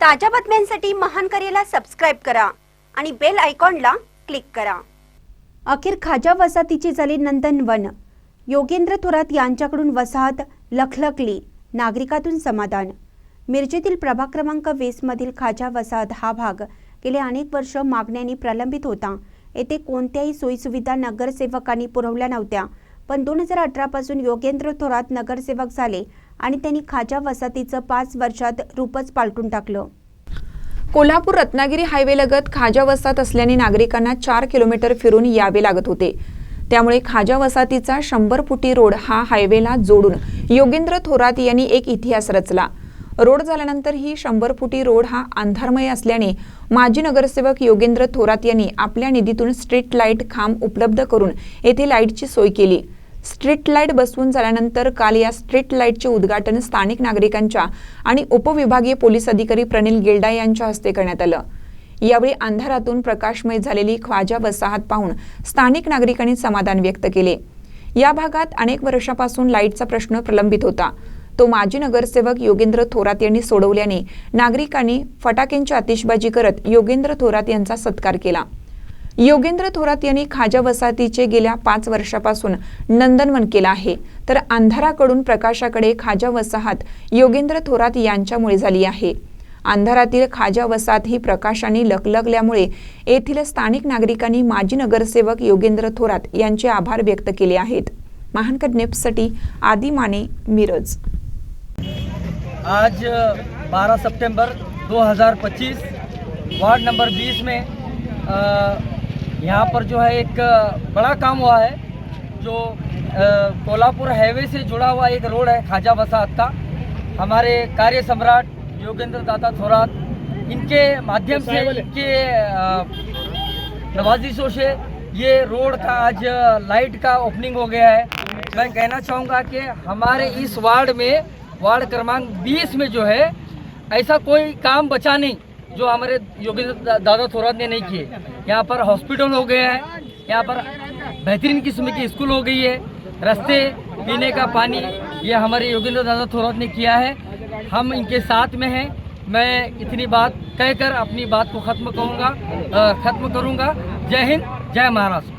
ताज्या बातम्यांसाठी महान करेला सबस्क्राईब करा आणि बेल आयकॉनला क्लिक करा. अखेर खाजा वसाहतीची झाली नंदनवन योगेंद्र थोरात यांच्याकडून वसाहत लखलखली नागरिकातून समाधान. मिरजेतील प्रभाग क्रमांक वीसमधील खाजा वसाहत हा भाग गेले अनेक वर्ष मागण्यांनी प्रलंबित होता. येथे कोणत्याही सोयीसुविधा नगरसेवकांनी पुरवल्या नव्हत्या. पण दोन हजार अठरापासून योगेंद्र थोरात नगरसेवक झाले आणि त्यांनी खाजा वसाहतीचं पाच वर्षात रूपच पालटून टाकलं. कोल्हापूर रत्नागिरी हायवेलगत खाजा वसाहत असल्याने नागरिकांना चार किलोमीटर फिरून यावे लागत होते. त्यामुळे खाजा वसाहतीचा शंभर फुटी रोड हा हायवेला जोडून योगेंद्र थोरात यांनी एक इतिहास रचला. रोड झाल्यानंतर ही शंभर फुटी रोड हा अंधारमय असल्याने माजी नगरसेवक योगेंद्र थोरात यांनी आपल्या निधीतून स्ट्रीट लाइट खांब उपलब्ध करून येथे लाईटची सोय केली. स्ट्रीट लाइट बसवून झाल्यानंतर काल या स्ट्रीट लाईटचे उद्घाटन स्थानिक नागरिकांच्या आणि उपविभागीय पोलीस अधिकारी प्रनिल गिल्डा यांच्या हस्ते करण्यात आलं. यावेळी अंधारातून प्रकाशमय झालेली ख्वाजा वसाहत पाहून स्थानिक नागरिकांनी समाधान व्यक्त केले. या भागात अनेक वर्षापासून लाईटचा प्रश्न प्रलंबित होता. तो माजी नगरसेवक योगेंद्र थोरात यांनी सोडवल्याने नागरिकांनी फटाक्यांची आतिषबाजी करत योगेंद्र थोरात यांचा सत्कार केला. योगेंद्र थोरात यांनी खाजा वसाहतीचे गेल्या पाच वर्षापासून नंदनवन केलं आहे. तर अंधाराकडून प्रकाशाकडे खाजा वसाहत योगेंद्र थोरात यांच्यामुळे झाली आहे. अंधारातील खाजा वसाहत ही प्रकाशाने लकलकल्यामुळे येथील स्थानिक नागरिकांनी माजी नगरसेवक योगेंद्र थोरात यांचे आभार व्यक्त केले आहेत. महानकट नेप्ससाठी आदी माने मिरज. आज 12 सितंबर 2025 वार्ड नंबर 20 में आ, यहाँ पर जो है एक बड़ा काम हुआ है जो कोल्हापुर हाईवे से जुड़ा हुआ एक रोड है खाजा वसाहत का। हमारे कार्य सम्राट योगेंद्र दादा थोरात इनके माध्यम से इनके नवाजिशों से ये रोड का आज लाइट का ओपनिंग हो गया है। मैं कहना चाहूँगा कि हमारे इस वार्ड में वार्ड क्रमांक 20 में जो है ऐसा कोई काम बचा नहीं जो हमारे योगेंद्र दादा थोरात ने नहीं किए। यहाँ पर हॉस्पिटल हो गया है। यहाँ पर बेहतरीन किस्म की स्कूल हो गई है। रास्ते पीने का पानी ये हमारे योगेंद्र दादा थोरात ने किया है। हम इनके साथ में हैं। मैं इतनी बात कहकर अपनी बात को ख़त्म करूँगा ख़त्म करूँगा। जय हिंद जय महाराष्ट्र।